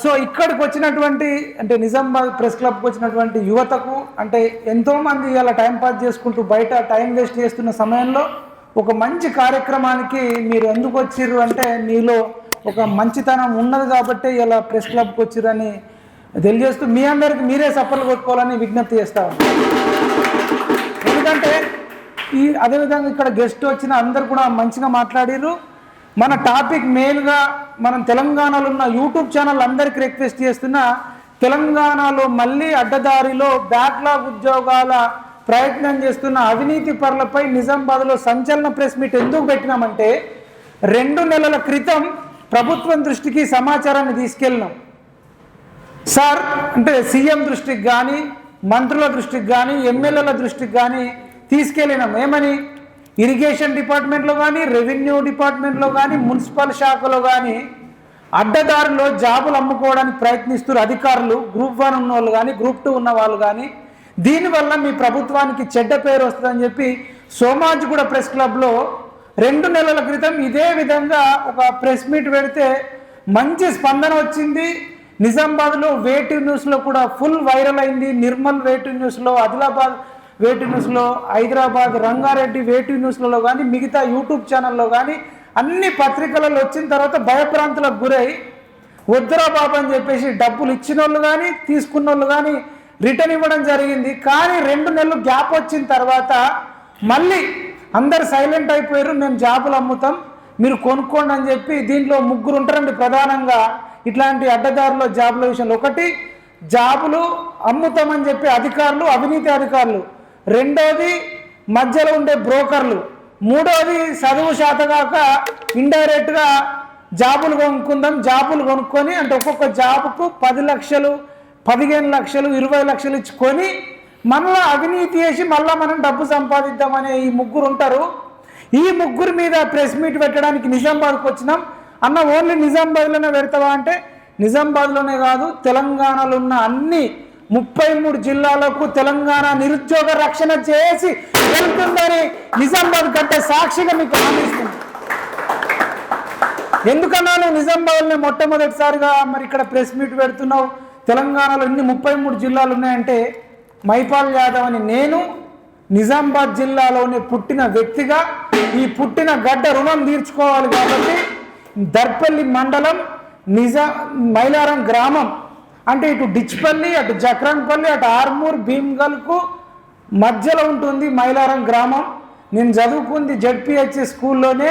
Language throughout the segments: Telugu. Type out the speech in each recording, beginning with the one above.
సో ఇక్కడికి వచ్చినటువంటి అంటే నిజామాబాద్ ప్రెస్ క్లబ్కి వచ్చినటువంటి యువతకు అంటే ఎంతోమంది ఇలా టైం పాస్ చేసుకుంటూ బయట టైం వేస్ట్ చేస్తున్న సమయంలో ఒక మంచి కార్యక్రమానికి మీరు ఎందుకు వచ్చిర్రు అంటే మీలో ఒక మంచితనం ఉన్నది కాబట్టి ఇలా ప్రెస్ క్లబ్కి వచ్చిరని తెలియజేస్తూ మీ అందరికి మీరే సఫలు కొట్టుకోవాలని విజ్ఞప్తి చేస్తా ఎందుకంటే ఈ అదేవిధంగా ఇక్కడ గెస్ట్ వచ్చిన అందరు కూడా మంచిగా మాట్లాడిర్రు. మన టాపిక్ మెయిన్గా మనం తెలంగాణలో ఉన్న యూట్యూబ్ ఛానల్ అందరికీ రిక్వెస్ట్ చేస్తున్నా తెలంగాణలో మళ్ళీ అడ్డదారిలో బ్యాక్లాగ్ ఉద్యోగాల ప్రయత్నం చేస్తున్న అవినీతి పరులపై నిజామాబాద్లో సంచలన ప్రెస్ మీట్ ఎందుకు పెట్టినామంటే రెండు నెలల క్రితం ప్రభుత్వం దృష్టికి సమాచారాన్ని తీసుకెళ్ళినాం. సార్ అంటే సీఎం దృష్టికి కానీ మంత్రుల దృష్టికి కానీ ఎమ్మెల్యేల దృష్టికి కానీ తీసుకెళ్ళినాం. ఏమని? ఇరిగేషన్ డిపార్ట్మెంట్లో కానీ రెవెన్యూ డిపార్ట్మెంట్లో కానీ మున్సిపల్ శాఖలో కానీ అడ్డదారుల్లో జాబులు అమ్ముకోవడానికి ప్రయత్నిస్తున్న అధికారులు గ్రూప్ వన్ ఉన్న వాళ్ళు కానీ గ్రూప్ టూ ఉన్న వాళ్ళు కానీ దీనివల్ల మీ ప్రభుత్వానికి చెడ్డ పేరు వస్తుందని చెప్పి సోమాజిగూడ ప్రెస్ క్లబ్లో రెండు నెలల క్రితం ఇదే విధంగా ఒక ప్రెస్ మీట్ పెడితే మంచి స్పందన వచ్చింది. నిజామాబాద్లో వేటి న్యూస్లో కూడా ఫుల్ వైరల్ అయింది. నిర్మల్ వేటి న్యూస్లో ఆదిలాబాద్ వేటి న్యూస్లో హైదరాబాద్ రంగారెడ్డి వేటి న్యూస్లలో కానీ మిగతా యూట్యూబ్ ఛానల్లో కానీ అన్ని పత్రికలలో వచ్చిన తర్వాత భయప్రాంతులకు గురై వద్దురా బాబు అని చెప్పేసి డబ్బులు ఇచ్చిన వాళ్ళు కానీ తీసుకున్న వాళ్ళు కానీ రిటర్న్ ఇవ్వడం జరిగింది. కానీ రెండు నెలలు గ్యాప్ వచ్చిన తర్వాత మళ్ళీ అందరు సైలెంట్ అయిపోయారు. మేము జాబులు అమ్ముతాం మీరు కొనుక్కోండి అని చెప్పి దీంట్లో ముగ్గురు ఉంటారండి ప్రధానంగా. ఇట్లాంటి అడ్డదారులో జాబుల విషయంలో. ఒకటి జాబులు అమ్ముతామని చెప్పి అధికారులు అవినీతి అధికారులు రెండోది మధ్యలో ఉండే బ్రోకర్లు. మూడోది చదువు శాతగాక ఇండైరెక్ట్గా జాబులు కొనుక్కుందాం జాబులు కొనుక్కొని అంటే ఒక్కొక్క జాబుకు పది లక్షలు పదిహేను లక్షలు ఇరవై లక్షలు ఇచ్చుకొని మళ్ళా అవినీతి చేసి మళ్ళీ మనం డబ్బు సంపాదిద్దామనే ఈ ముగ్గురు ఉంటారు. ఈ ముగ్గురు మీద ప్రెస్ మీట్ పెట్టడానికి నిజామాబాద్కి వచ్చినాం. అన్న ఓన్లీ నిజామాబాద్లోనే పెడతావా అంటే నిజామాబాద్లోనే కాదు తెలంగాణలో ఉన్న అన్ని ముప్పై మూడు జిల్లాలకు తెలంగాణ నిరుద్యోగ రక్షణ చేసి వెళ్తుందని నిజామాబాద్ కట్టే సాక్షిగా మీకు హామీ ఎందుకన్నాను ఎందుకన్నా నువ్వు నిజామాబాద్ని మొట్టమొదటిసారిగా మరి ఇక్కడ ప్రెస్ మీట్ పెడుతున్నావు? తెలంగాణలో ఇన్ని ముప్పై మూడు జిల్లాలు ఉన్నాయంటే మైపాల్ యాదవ్ అని నేను నిజామాబాద్ జిల్లాలోనే పుట్టిన వ్యక్తిగా ఈ పుట్టిన గడ్డ రుణం తీర్చుకోవాలి కాబట్టి దర్పల్లి మండలం నిజా మైలారం గ్రామం అంటే ఇటు డిచ్పల్లి అటు జక్రంపల్లి అటు ఆర్మూర్ భీమ్గల్కు మధ్యలో ఉంటుంది మైలారం గ్రామం. నేను చదువుకుంది జడ్పిహెచ్ స్కూల్లోనే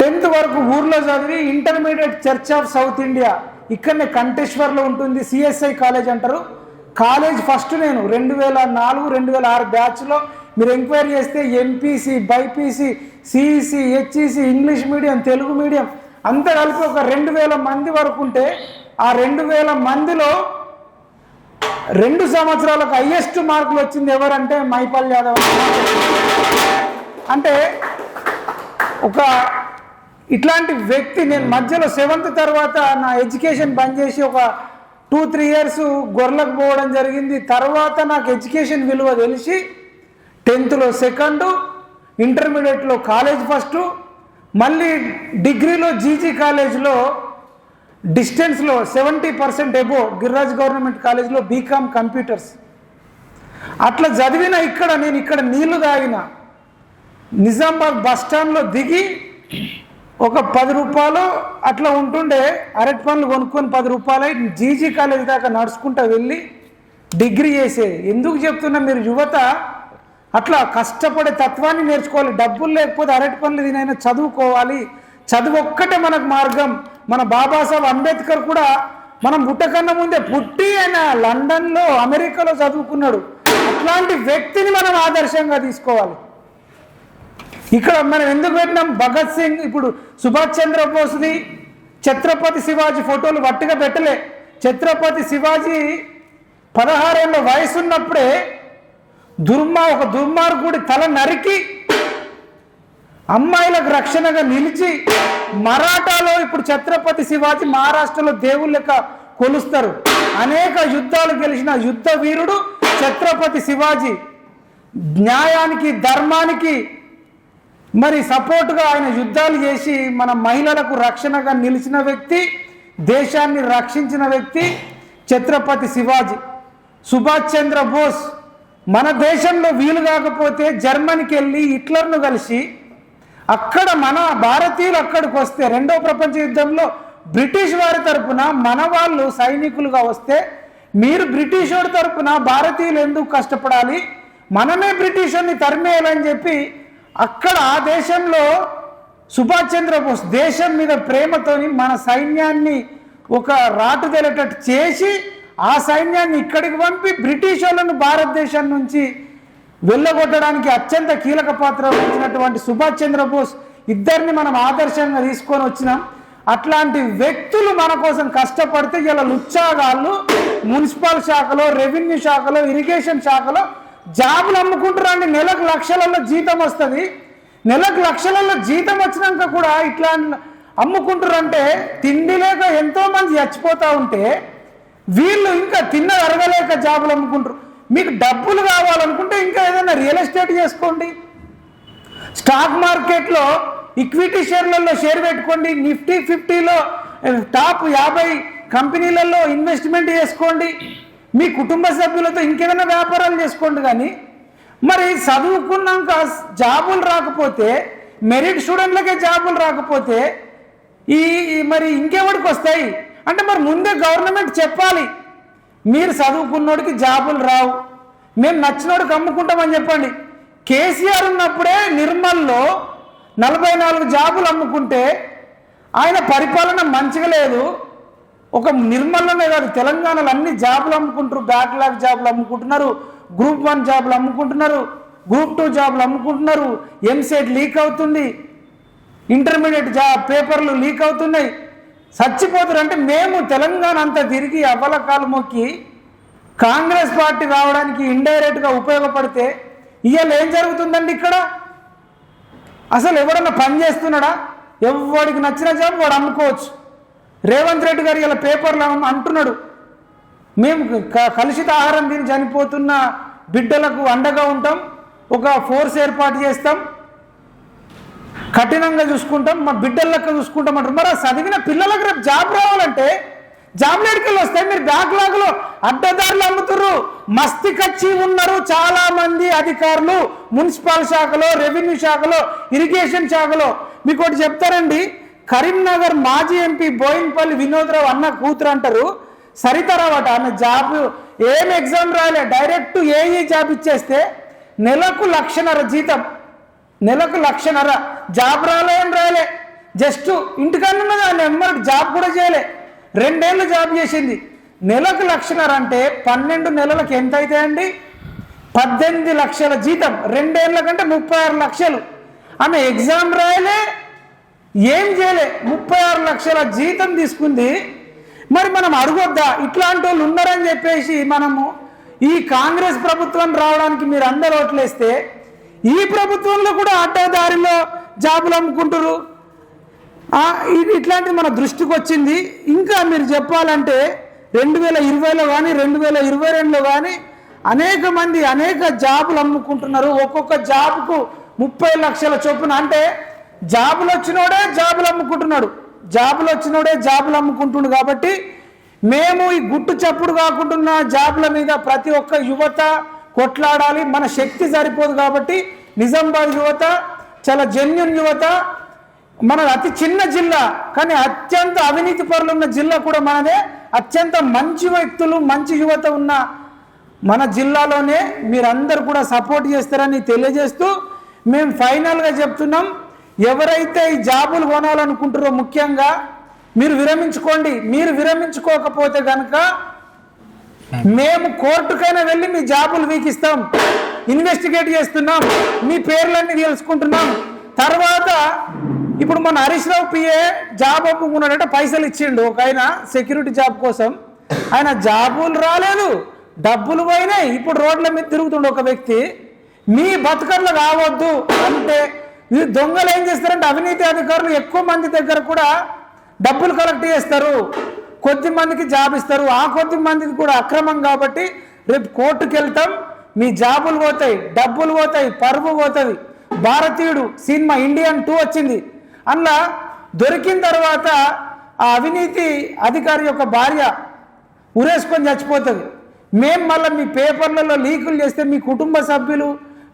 టెన్త్ వరకు ఊర్లో చదివి intermediate church of South India. ఇక్కడనే కంటేశ్వర్లో ఉంటుంది సిఎస్ఐ కాలేజ్ అంటారు. కాలేజ్ ఫస్ట్ నేను రెండు వేల నాలుగు రెండు వేల ఆరు బ్యాచ్లో మీరు ఎంక్వైరీ చేస్తే MPC BiPC CEC HEC English medium Telugu medium అంతా కలిపి ఒక రెండు వేల మంది వరకు ఉంటే ఆ రెండు వేల మందిలో రెండు సంవత్సరాలకు హయ్యెస్ట్ మార్కులు వచ్చింది ఎవరంటే మైపాల్ యాదవ్ అంటే ఒక ఇట్లాంటి వ్యక్తి నేను మధ్యలో సెవెంత్ తర్వాత నా ఎడ్యుకేషన్ బంద్ చేసి ఒక టూ త్రీ ఇయర్స్ గొర్రెలకు పోవడం జరిగింది. తర్వాత నాకు ఎడ్యుకేషన్ విలువ తెలిసి టెన్త్లో సెకండు ఇంటర్మీడియట్లో కాలేజ్ ఫస్టు మళ్ళీ డిగ్రీలో జీజీ కాలేజ్లో డిస్టెన్స్లో seventy percent above Giriraj government కాలేజ్లో బీకామ్ కంప్యూటర్స్. అట్లా చదివిన ఇక్కడ నేను ఇక్కడ నీళ్ళు తాగిన నిజామాబాద్ బస్ స్టాండ్లో దిగి ఒక పది రూపాయలు అట్లా ఉంటుండే అరటి పనులు కొనుక్కొని పది రూపాయలు జీజీ కాలేజ్ దాకా నడుచుకుంటా వెళ్ళి డిగ్రీ చేసేది ఎందుకు చెప్తున్నా మీరు యువత అట్లా కష్టపడే తత్వాన్ని నేర్చుకోవాలి. డబ్బులు లేకపోతే అరటి పనులు దీనైనా చదువుకోవాలి. చదువు ఒక్కటే మనకు మార్గం. మన బాబాసాహెబ్ అంబేద్కర్ కూడా మనం పుట్టకన్నా ముందే పుట్టి ఆయన లండన్లో అమెరికాలో చదువుకున్నాడు. అట్లాంటి వ్యక్తిని మనం ఆదర్శంగా తీసుకోవాలి. ఇక్కడ మనం ఎందుకు పెట్టినాం? భగత్ సింగ్ ఇప్పుడు సుభాష్ చంద్రబోస్ది ఛత్రపతి శివాజీ ఫోటోలు వట్టిగా పెట్టలే. ఛత్రపతి శివాజీ పదహారేళ్ళ వయసున్నప్పుడే దుర్మా ఒక దుర్మార్గుడి తల నరికి అమ్మాయిలకు రక్షణగా నిలిచి మరాఠాలో ఇప్పుడు ఛత్రపతి శివాజీ మహారాష్ట్రలో దేవుళ్ళ కొలుస్తారు. అనేక యుద్ధాలు గెలిచిన యుద్ధ వీరుడు ఛత్రపతి శివాజీ. న్యాయానికి ధర్మానికి మరి సపోర్టుగా ఆయన యుద్ధాలు చేసి మన మహిళలకు రక్షణగా నిలిచిన వ్యక్తి దేశాన్ని రక్షించిన వ్యక్తి ఛత్రపతి శివాజీ. సుభాష్ చంద్ర బోస్ మన దేశంలో వీలు కాకపోతే జర్మనీకి వెళ్ళి హిట్లర్ను కలిసి అక్కడ మన భారతీయులు అక్కడికి వస్తే రెండో ప్రపంచ యుద్ధంలో బ్రిటిష్ వారి తరపున మన వాళ్ళు సైనికులుగా వస్తే మీరు బ్రిటిష్ వాడి తరపున భారతీయులు ఎందుకు కష్టపడాలి? మనమే బ్రిటిషర్ని తరిమేయాలని చెప్పి అక్కడ ఆ దేశంలో సుభాష్ చంద్రబోస్ దేశం మీద ప్రేమతోని మన సైన్యాన్ని ఒక రాటుదేలేటట్టు చేసి ఆ సైన్యాన్ని ఇక్కడికి పంపి బ్రిటిష్ వాళ్ళను భారతదేశం నుంచి వెళ్ళగొట్టడానికి అత్యంత కీలక పాత్ర వహించినటువంటి సుభాష్ చంద్రబోస్ ఇద్దరిని మనం ఆదర్శంగా తీసుకొని వచ్చినాం. అట్లాంటి వ్యక్తులు మన కోసం కష్టపడితే ఇలా లుచ్చాగాళ్ళు మున్సిపల్ శాఖలో రెవెన్యూ శాఖలో ఇరిగేషన్ శాఖలో జాబులు అమ్ముకుంటారండి నెలకు లక్షలలో జీతం వస్తుంది. నెలకు లక్షలలో జీతం వచ్చినాక కూడా ఇట్లా అమ్ముకుంటారంటే తిండి లేక ఎంతోమంది చచ్చిపోతూ ఉంటే వీళ్ళు ఇంకా తిన్న అరగలేక జాబులు అమ్ముకుంటారు మీకు డబ్బులు కావాలనుకుంటే ఇంకా ఏదైనా రియల్ ఎస్టేట్ చేసుకోండి. స్టాక్ మార్కెట్లో ఈక్విటీ షేర్లలో షేర్ పెట్టుకోండి. నిఫ్టీ ఫిఫ్టీలో టాప్ యాభై కంపెనీలలో ఇన్వెస్ట్మెంట్ చేసుకోండి. మీ కుటుంబ సభ్యులతో ఇంకేదైనా వ్యాపారాలు చేసుకోండి కానీ మరి చదువుకున్నాక జాబులు రాకపోతే మెరిట్ స్టూడెంట్లకే జాబులు రాకపోతే ఈ ఈ మరి ఇంకెవరికి వస్తాయి? అంటే మరి ముందే గవర్నమెంట్ చెప్పాలి. మీరు చదువుకున్నోడికి జాబులు రావు. మేము నచ్చినోడికి అమ్ముకుంటామని చెప్పండి. కేసీఆర్ ఉన్నప్పుడే నిర్మల్లో నలభై నాలుగు జాబులు అమ్ముకుంటే ఆయన పరిపాలన మంచిగా లేదు. ఒక నిర్మల్లోనే కాదు తెలంగాణలో అన్ని జాబులు అమ్ముకుంటారు. బ్యాక్లాగ్ జాబులు అమ్ముకుంటున్నారు. గ్రూప్ వన్ జాబులు అమ్ముకుంటున్నారు. గ్రూప్ టూ జాబులు అమ్ముకుంటున్నారు. ఎంసెట్ లీక్ అవుతుంది. ఇంటర్మీడియట్ జా పేపర్లు లీక్ అవుతున్నాయి. చచ్చిపోతారు అంటే మేము తెలంగాణ అంతా తిరిగి అవ్వలకాలు మొక్కి కాంగ్రెస్ పార్టీ రావడానికి ఇండైరెక్ట్గా ఉపయోగపడితే ఇవాళ ఏం జరుగుతుందండి ఇక్కడ? అసలు ఎవడన్నా పని చేస్తున్నాడా? ఎవడికి నచ్చిన జాబ్ వాడు అమ్ముకోవచ్చు. రేవంత్ రెడ్డి గారు ఇలా పేపర్లో అంటున్నాడు. మేము క- కలుషిత ఆహారం తిని చనిపోతున్న బిడ్డలకు అండగా ఉంటాం. ఒక ఫోర్స్ ఏర్పాటు చేస్తాం. కఠినంగా చూసుకుంటాం మా బిడ్డల లెక్క చూసుకుంటాం అంటారు. మరి చదివిన పిల్లలకు రేపు జాబ్ రావాలంటే జాబ్ లేడికెళ్ళి వస్తాయి. మీరు బ్యాక్లాగ్లో అడ్డదారులు అమ్ముతుర్రు. మస్తి కచ్చి ఉన్నారు చాలా మంది అధికారులు. మున్సిపల్ శాఖలో రెవెన్యూ శాఖలో ఇరిగేషన్ శాఖలో. మీకు ఒకటి చెప్తారండి కరీంనగర్ మాజీ ఎంపీ బోయిన్పల్లి వినోద్రావు అన్న కూతురు అంటారు. సరితరావట ఆమె జాబ్ ఏం ఎగ్జామ్ రాయలే. డైరెక్ట్ ఏఈ జాబ్ ఇచ్చేస్తే నెలకు లక్షన్నర జీతం. నెలకు లక్షన్నర జాబ్ రాలే అని రాయలే. జస్ట్ ఇంటికన్నా దాన్ని జాబ్ కూడా చేయలే. రెండేళ్ళు జాబ్ చేసింది. నెలకు లక్షన్నర అంటే పన్నెండు నెలలకు ఎంత అవుతాయండి పద్దెనిమిది లక్షల జీతం. రెండేళ్ళ కంటే ముప్పై ఆరు లక్షలు. ఆమె ఎగ్జామ్ రాయలే. ఏం చేయలే. ముప్పై ఆరు లక్షల జీతం తీసుకుంది. మరి మనం అడగొద్దా? ఇట్లాంటి వాళ్ళు ఉన్నారని చెప్పేసి మనము ఈ కాంగ్రెస్ ప్రభుత్వం రావడానికి మీరు అందరు ఓట్లేస్తే ఈ ప్రభుత్వంలో కూడా అడ్డదారిలో జాబులు అమ్ముకుంటారు. ఇట్లాంటిది మన దృష్టికి వచ్చింది. ఇంకా మీరు చెప్పాలంటే రెండు వేల ఇరవైలో కానీ రెండు వేల ఇరవై రెండులో కానీ అనేక మంది అనేక జాబులు అమ్ముకుంటున్నారు. ఒక్కొక్క జాబ్కు ముప్పై లక్షల చొప్పున అంటే జాబులు వచ్చినోడే జాబులు అమ్ముకుంటున్నాడు. జాబులు వచ్చినోడే జాబులు అమ్ముకుంటుండు కాబట్టి మేము ఈ గుట్టు చప్పుడు కాకుండా జాబుల మీద ప్రతి ఒక్క యువత కొట్లాడాలి. మన శక్తి సరిపోదు కాబట్టి నిజామాబాద్ యువత చాలా జెన్యున్ యువత. మన అతి చిన్న జిల్లా కానీ అత్యంత అవినీతి పరులు ఉన్న జిల్లా కూడా మనదే. అత్యంత మంచి వ్యక్తులు మంచి యువత ఉన్న మన జిల్లాలోనే మీరందరూ కూడా సపోర్ట్ చేస్తారని తెలియజేస్తూ మేము ఫైనల్గా చెప్తున్నాం. ఎవరైతే ఈ జాబులు కొనాలనుకుంటారో ముఖ్యంగా మీరు విరమించుకోండి. మీరు విరమించుకోకపోతే కనుక మేము కోర్టుకైనా వెళ్ళి మీ జాబులు వీకిస్తాం. ఇన్వెస్టిగేట్ చేస్తున్నాం. మీ పేర్లన్నీ తెలుసుకుంటున్నాం. తర్వాత ఇప్పుడు మన హరీష్ రావు పిఏ జాబ్ అమ్ముకున్నాడంటే పైసలు ఇచ్చిండు. ఒక ఆయన సెక్యూరిటీ జాబ్ కోసం. ఆయన జాబులు రాలేదు. డబ్బులు పోయినాయి. ఇప్పుడు రోడ్ల మీద తిరుగుతుండే ఒక వ్యక్తి. మీ బతుకర్లు కావద్దు అంటే ఈ దొంగలు ఏం చేస్తారంటే అవినీతి అధికారులు ఎక్కువ మంది దగ్గర కూడా డబ్బులు కలెక్ట్ చేస్తారు. కొద్ది మందికి జాబ్ ఇస్తారు. ఆ కొద్ది మందికి కూడా అక్రమం కాబట్టి రేపు కోర్టుకు వెళ్తాం మీ జాబులు పోతాయి డబ్బులు పోతాయి పరువు పోతుంది. భారతీయుడు సినిమా ఇండియన్ టూ వచ్చింది. అందులో దొరికిన తర్వాత ఆ అవినీతి అధికారి యొక్క భార్య ఉరేసుకొని చచ్చిపోతుంది. మేము మళ్ళీ మీ పేపర్లలో లీకులు చేస్తే మీ కుటుంబ సభ్యులు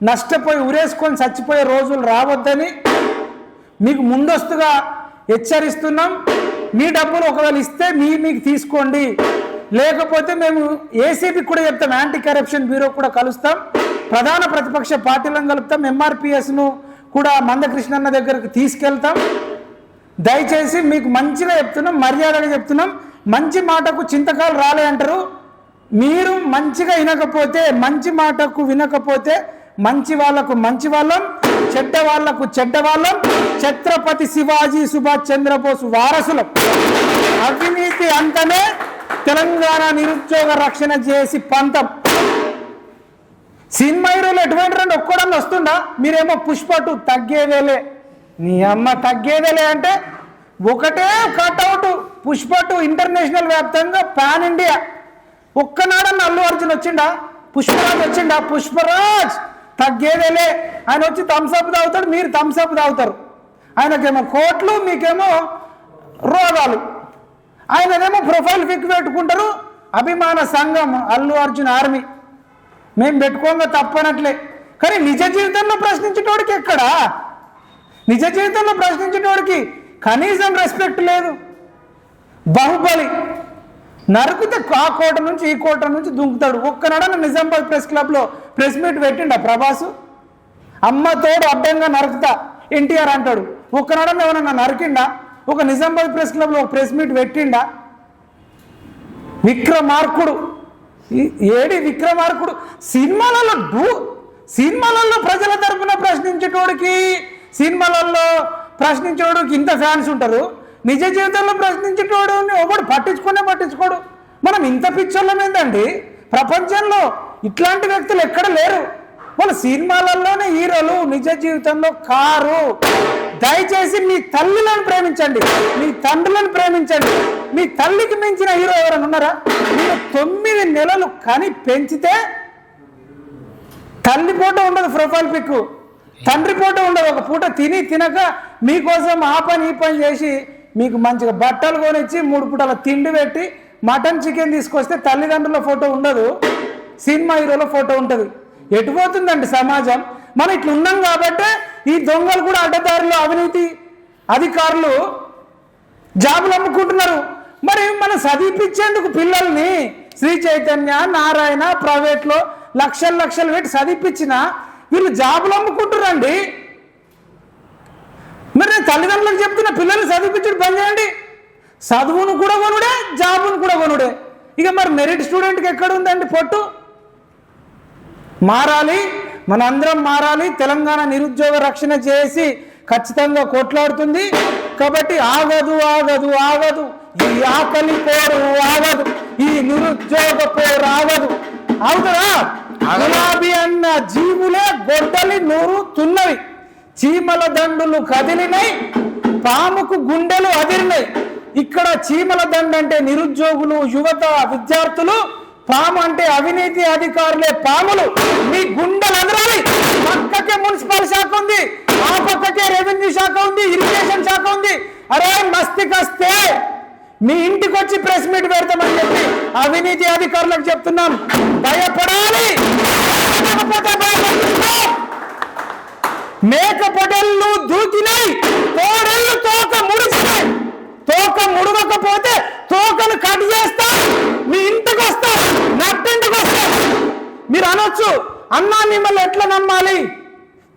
నష్టపోయి ఉరేసుకొని చచ్చిపోయే రోజులు రావద్దని మీకు ముందస్తుగా హెచ్చరిస్తున్నాం. మీ డబ్బులు ఒకవేళ ఇస్తే మీ మీకు తీసుకోండి. లేకపోతే మేము ఏసీబీకి కూడా చెప్తాం. యాంటీ కరప్షన్ బ్యూరో కూడా కలుస్తాం. ప్రధాన ప్రతిపక్ష పార్టీలను కలుపుతాం. ఎంఆర్పిఎస్ను కూడా మందకృష్ణన్న దగ్గరకు తీసుకెళ్తాం. దయచేసి మీకు మంచిగా చెప్తున్నాం. మర్యాదగా చెప్తున్నాం. మంచి మాటకు చింతకాలు రాలే అంటారు. మీరు మంచిగా వినకపోతే మంచి మాటకు వినకపోతే మంచి వాళ్ళకు మంచి వాళ్ళం చెడ్డ వాళ్ళకు చెడ్డ వాళ్ళం ఛత్రపతి శివాజీ సుభాష్ చంద్రబోస్ వారసులం. అవినీతి అంతనే తెలంగాణ నిరుద్యోగ రక్షణ చేసి పంతం. సినిమా హీరోలు ఎటువంటి రెండు ఒక్కడన్నా వస్తుండా? మీరేమో పుష్పటు తగ్గేదేలే. నీ అమ్మ తగ్గేదేలే అంటే ఒకటే కట్అవుట్ పుష్పటు ఇంటర్నేషనల్ వ్యాప్తంగా పాన్ ఇండియా. ఒక్కనాడన్న అల్లు అర్జున్ వచ్చిండా? పుష్పరాజ్ వచ్చిండా? పుష్పరాజ్ తగ్గేదేలే. ఆయన వచ్చి థమ్స్అప్ తాగుతాడు మీరు థమ్స్అప్ తాగుతారు. ఆయనకేమో కోట్లు మీకేమో రోగాలు. ఆయననేమో ప్రొఫైల్ పిక్ పెట్టుకుంటారు. అభిమాన సంఘం అల్లు అర్జున్ ఆర్మీ. మేము పెట్టుకోగా తప్పనట్లే. కానీ నిజ జీవితంలో ప్రశ్నించేటోడికి ఎక్కడా? నిజ జీవితంలో ప్రశ్నించేటోడికి కనీసం రెస్పెక్ట్ లేదు. బాహుబలి నరుకుతే ఆ కోట నుంచి ఈ కోట నుంచి దుంకుతాడు. ఒక్కనాడన్న నిజామాబాద్ ప్రెస్ క్లబ్లో ప్రెస్ మీట్ పెట్టిండా ప్రభాసు? అమ్మ తోడు అడ్డంగా నరుకుతా ఎన్టీఆర్ అంటాడు. ఒక్కనాడన్న ఎవరన్నా నరికిండా? ఒక నిజామాబాద్ ప్రెస్ క్లబ్లో ఒక ప్రెస్ మీట్ పెట్టిండా? విక్రమార్కుడు. ఏడి విక్రమార్కుడు? సినిమాలలో డూ సినిమాలలో ప్రజల తరపున ప్రశ్నించేటోడికి సినిమాలలో ప్రశ్నించేవాడికి ఇంత ఫ్యాన్స్ ఉంటారు. నిజ జీవితంలో ప్రశ్నించేటోడు ఒకడు పట్టించుకునే పట్టించుకోడు. మనం ఇంత పిక్చర్లం ఏంటండి ప్రపంచంలో ఇట్లాంటి వ్యక్తులు ఎక్కడ లేరు. వాళ్ళ సినిమాలలోనే హీరోలు నిజ జీవితంలో కారు. దయచేసి మీ తల్లులను ప్రేమించండి. మీ తండ్రులను ప్రేమించండి. మీ తల్లికి మించిన హీరో ఎవరైనా ఉన్నారా? మీరు తొమ్మిది నెలలు కని పెంచితే తల్లి పూట ఉండదు ప్రొఫైల్ పిక్. తండ్రి పూట ఉండదు. ఒక పూట తిని తినక మీకోసం ఆ పని ఈ పని చేసి మీకు మంచిగా బట్టలు కొనిచ్చి మూడు పూటల తిండి పెట్టి మటన్ చికెన్ తీసుకొస్తే తల్లిదండ్రుల ఫోటో ఉండదు. సినిమా హీరోల ఫోటో ఉంటుంది. ఎటు పోతుందండి సమాజం? మనం ఇట్లా ఉన్నాం కాబట్టి ఈ దొంగలు కూడా అడ్డదారులు అవినీతి అధికారులు జాబులు అమ్ముకుంటున్నారు. మరి మనం చదివిపించేందుకు పిల్లల్ని శ్రీ చైతన్య నారాయణ ప్రైవేట్లో లక్షలు లక్షలు పెట్టి చదివిపించిన వీళ్ళు జాబులు అమ్ముకుంటున్నారండి. మరి నేను తల్లిదండ్రులకు చెప్తున్న పిల్లల్ని చదివిపించడం బంద్ చేయండి. చదువును కూడా కొనుడే జాబును కూడా కొనుడే. ఇక మరి మెరిట్ స్టూడెంట్కి ఎక్కడ ఉందండి పొట్టు? మారాలి మనందరం మారాలి. తెలంగాణ నిరుద్యోగ రక్షణ చేసి ఖచ్చితంగా కొట్లాడుతుంది. కాబట్టి ఆగదు ఆగదు ఆగదు. ఈ ఆకలి పోరు ఆగదు. ఈ నిరుద్యోగ పోరు ఆగదు. అవుతుందా? గులాబీ అన్న జీవులే గొడ్డలి నూరుతున్నవి. చీమల దండులు కదిలినాయి పాముకు గుండెలు అదిరినాయి ఇక్కడ చీమల దండ అంటే నిరుద్యోగులు యువత విద్యార్థులు పాము అంటే అవినీతి అధికారులే. పాములు మీ గుండెలు అదరాలి. పక్కకే మున్సిపల్ శాఖ ఉంది. ఆ పక్కకే రెవెన్యూ శాఖ ఉంది. ఇరిగేషన్ శాఖ ఉంది. అరే మస్తికొస్తే. మీ ఇంటికి వచ్చి ప్రెస్ మీట్ పెడతామని చెప్పి అవినీతి అధికారులకు చెప్తున్నాం. భయపడాలి. మేక పొడళ్ళు దూకినాయి. తోడళ్ళు తోక ముడిచినాయి తోక ముడవకపోతే తోకను కట్ చేస్తా మీ ఇంటికి వస్తా నట్టింటికి వస్తా. మీరు అనొచ్చు అన్నా మిమ్మల్ని ఎట్లా నమ్మాలి?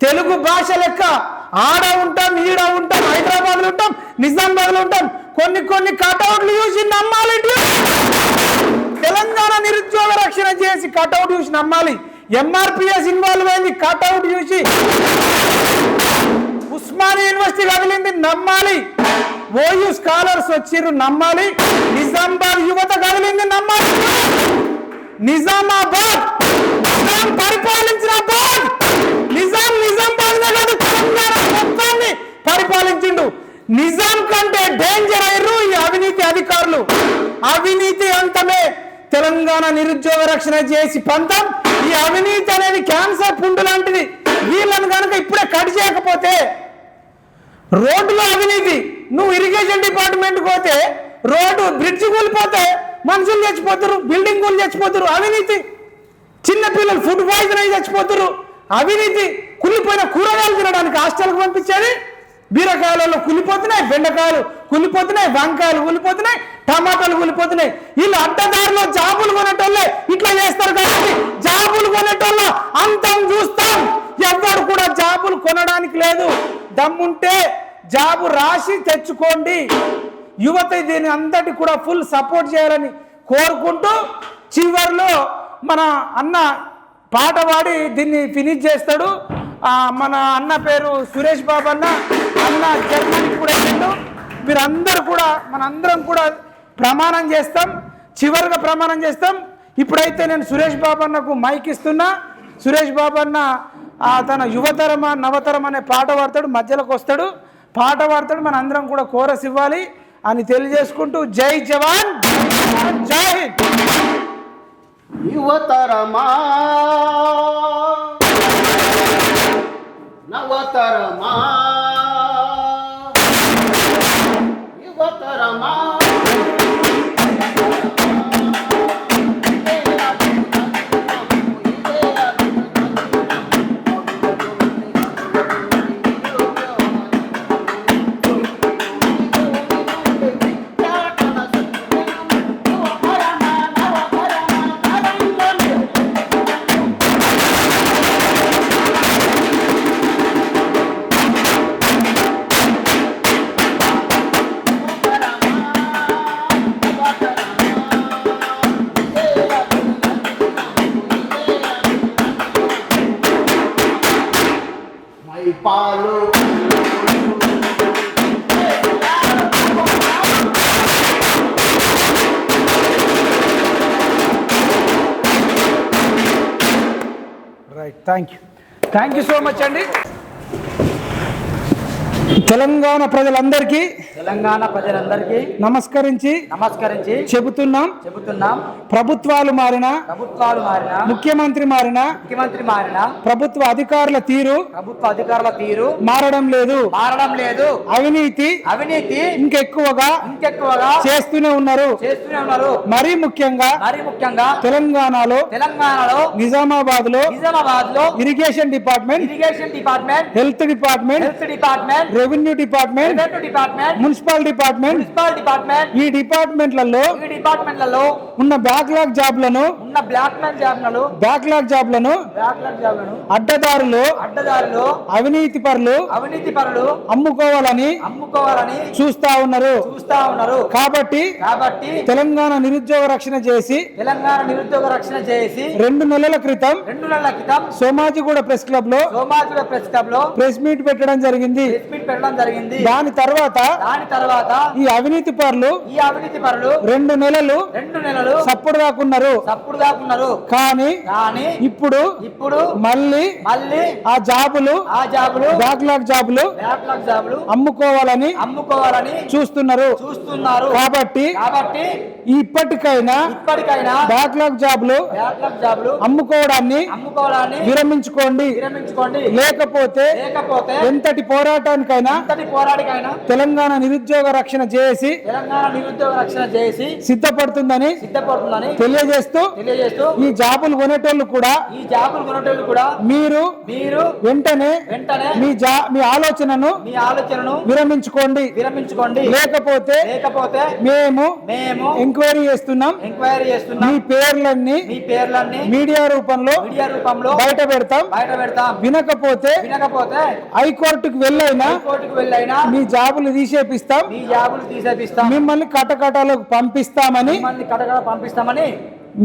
తెలుగు భాష లెక్క ఆడ ఉంటాం ఈడ ఉంటాం హైదరాబాద్లో ఉంటాం నిజామాబాద్లో ఉంటాం. కొన్ని కొన్ని కటౌట్లు చూసి నమ్మాలి తెలంగాణ నిరుద్యోగ రక్షణ చేసి కటౌట్ చూసి నమ్మాలి. ఎంఆర్పిఎస్ ఇన్వాల్వ్ అయింది కటౌట్ చూసి. ఉస్మానియా యూనివర్సిటీ కదిలింది నమ్మాలి. ఓయూ స్కాలర్స్ వచ్చిర్రు నమ్మాలి. నిజామాబాద్ యువత కదిలింది నమ్మాలి. నిజామాబాద్ నిజాం పరిపాలించిన బాద్ నిజాం నిజామాబాద్ కాదు తెలంగాణ మొత్తాన్ని పరిపాలించిండు. నిజాం కంటే డేంజర్ అయ్యారు ఈ అవినీతి అధికారులు. అవినీతి అంతమే. తెలంగాణ నిరుద్యోగ రక్షణ చేసి పంతం. ఈ అవినీతి అనేది క్యాన్సర్ పుండు లాంటిది. వీళ్ళని కనుక ఇప్పుడే కట్ చేయకపోతే రోడ్డులో అవినీతి. నువ్వు ఇరిగేషన్ డిపార్ట్మెంట్కి పోతే రోడ్డు బ్రిడ్జ్ కూలిపోతే మనుషులు చచ్చిపోతారు బిల్డింగ్ కూలి చచ్చిపోతారు అవినీతి. చిన్నపిల్లలు ఫుడ్ పాయిజన్ అయి చచ్చిపోతారు అవినీతి. కుళ్ళిపోయిన కూరగాయలు తినడానికి హాస్టల్కి పంపించేది. బీరకాయలలో కుళ్ళిపోతున్నాయి బెండకాయలు కుళ్ళిపోతున్నాయి వంకాయలు కులిపోతున్నాయి టమాటాలు కుళ్ళిపోతున్నాయి వీళ్ళు అడ్డదారిలో జాబులు కొనేటోళ్ళే ఇట్లా చేస్తారు కాబట్టి జాబులు కొనేటోళ్ళ అంతం చూస్తాం. ఎవరు కూడా జాబులు కొనడానికి లేదు. దమ్ముంటే జాబు రాసి తెచ్చుకోండి. యువత దీని అంతటి కూడా ఫుల్ సపోర్ట్ చేయాలని కోరుకుంటూ చివరిలో మన అన్న పాట పాడి దీన్ని ఫినిష్ చేస్తాడు. మన అన్న పేరు సురేష్ బాబు అన్న. అన్న జర్మనీకి కూడా వెళ్ళిండు. మీరందరూ కూడా మనందరం కూడా ప్రమాణం చేస్తాం. చివరిగా ప్రమాణం చేస్తాం. ఇప్పుడైతే నేను సురేష్ బాబు అన్నకు మైక్ ఇస్తున్నా. సురేష్ బాబు అన్న తన యువతరం నవతరం అనే పాట పాడతాడు. మధ్యలోకి వస్తాడు. పాట పాడతాడు మన అందరం కూడా కోరస్ ఇవ్వాలి అని తెలియజేసుకుంటూ జై జవాన్ జై యువతరమా? నవతరమా? యువతరమా? పాలు. Right thank you thank you so much అండి తెలంగాణ ప్రజలందరికీ తెలంగాణ ప్రజలందరికీ నమస్కరించి నమస్కరించి చెబుతున్నాం. చెబుతున్నాం. ప్రభుత్వాలు మారిన ప్రభుత్వాలు మారిన ముఖ్యమంత్రి మారిన ముఖ్యమంత్రి మారిన ప్రభుత్వ అధికారుల తీరు ప్రభుత్వ అధికారుల తీరు మారడం లేదు. మారడం లేదు. అవినీతి అవినీతి ఇంకెక్కువగా ఇంకెక్కువగా చేస్తూనే ఉన్నారు. చేస్తూనే ఉన్నారు. మరీ ముఖ్యంగా మరి ముఖ్యంగా తెలంగాణలో తెలంగాణలో నిజామాబాద్లో నిజామాబాద్లో irrigation department irrigation department health department health department revenue department revenue department municipal department. Municipal department. ఈ డిపార్ట్మెంట్లలో ఈ డిపార్ట్మెంట్లలో ఉన్న బ్యాక్లాగ్ జాబ్లను ఉన్న బ్లాక్ మ్యాన్ జాబ్లను బ్యాక్లాగ్ జాబ్లను బ్యాక్లాగ్ జాబ్లను అడ్డదారులు అడ్డదారులు అవినీతి పరులు అవినీతి పరులు అమ్ముకోవాలని అమ్ముకోవాలని చూస్తా ఉన్నారు. చూస్తా ఉన్నారు. కాబట్టి కాబట్టి తెలంగాణ నిరుద్యోగ రక్షణ చేసి తెలంగాణ నిరుద్యోగ రక్షణ చేసి రెండు నెలల క్రితం రెండు నెలల క్రితం సోమాజిగూడ ప్రెస్ క్లబ్లో సోమాజిగూడ ప్రెస్ క్లబ్లో ప్రెస్ మీట్ పెట్టడం జరిగింది. ప్రెస్ మీట్ పెట్టడం జరిగింది. దాని తర్వాత దాని తర్వాత ఈ అవినీతి పరులు ఈ అవినీతి పరులు రెండు నెలలు రెండు నెలలు సప్పుడు దాకున్నారు తప్పుడు దాకున్నారు కానీ కానీ ఇప్పుడు ఇప్పుడు మళ్ళీ మళ్ళీ ఆ జాబులు ఆ జాబులు బ్యాక్లాగ్ జాబులు బ్యాక్లాగ్ జాబులు అమ్ముకోవాలని అమ్ముకోవాలని చూస్తున్నారు. చూస్తున్నారు. కాబట్టి కాబట్టి ఇప్పటికైనా ఇప్పటికైనా బ్యాక్లాగ్ జాబులు బ్యాక్లాగ్ జాబులు అమ్ముకోవడాన్ని అమ్ముకోవాలని విరమించుకోండి. విరమించుకోండి. లేకపోతే లేకపోతే ఎంతటి పోరాటానికైనా ఎంతటి పోరాడికైనా తెలంగాణ నిరుద్యోగ రక్షణ చేసి తెలంగాణ నిరుద్యోగ రక్షణ చేసి సిద్ధపడుతుందని సిద్ధపడుతుందని తెలియజేస్తూ తెలియజేస్తూ ఈ జాబులు కొనేటోళ్ళు కూడా ఈ జాబులు కొనేటోళ్ళు కూడా మీరు మీరు వెంటనే వెంటనే మీ జా మీ ఆలోచనను మీ ఆలోచనను విరమించుకోండి. విరమించుకోండి. లేకపోతే లేకపోతే మేము మేము ఎంక్వైరీ చేస్తున్నాం. ఎంక్వైరీ మీ చేస్తున్నాం పేర్లన్నీ మీ పేర్లన్నీ మీడియా రూపంలో మీడియా రూపంలో బయట పెడతాం. బయట పెడతాం. వినకపోతే వినకపోతే హైకోర్టుకు వెళ్ళైనా కోర్టుకు వెళ్ళైనా మీ జాబులు తీసేపిస్తాం. మీ జాబులు తీసేపిస్తాం. మిమ్మల్ని కటకటాలకు పంపిస్తామని మిమ్మల్ని కటకడ పంపిస్తామని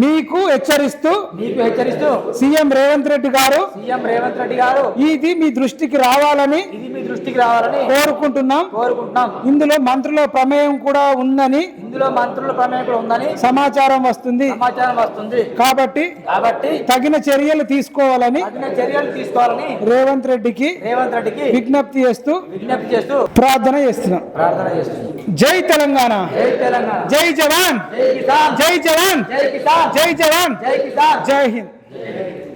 మీకు హెచ్చరిస్తూ మీకు హెచ్చరిస్తూ సీఎం రేవంత్ రెడ్డి గారు సీఎం రేవంత్ రెడ్డి గారు ఇది మీ దృష్టికి రావాలని ఇది మీ దృష్టికి రావాలని కోరుకుంటున్నాం. కోరుకుంటున్నాం. ఇందులో మంత్రుల ప్రమేయం కూడా ఉందని ఇందులో మంత్రుల ప్రమేయం కూడా ఉందని సమాచారం వస్తుంది. సమాచారం వస్తుంది. కాబట్టి కాబట్టి తగిన చర్యలు తీసుకోవాలని తగిన చర్యలు తీసుకోవాలని రేవంత్ రెడ్డికి రేవంత్ రెడ్డికి విజ్ఞప్తి చేస్తూ విజ్ఞప్తి చేస్తూ ప్రార్థన చేస్తున్నాం. ప్రార్థన చేస్తున్నాం. జై తెలంగాణ. జై తెలంగాణ. జై జవాన్. జై కిసాన్. జై జవాన్. జై కిసాన్. జై జవాన్. జై హింద్.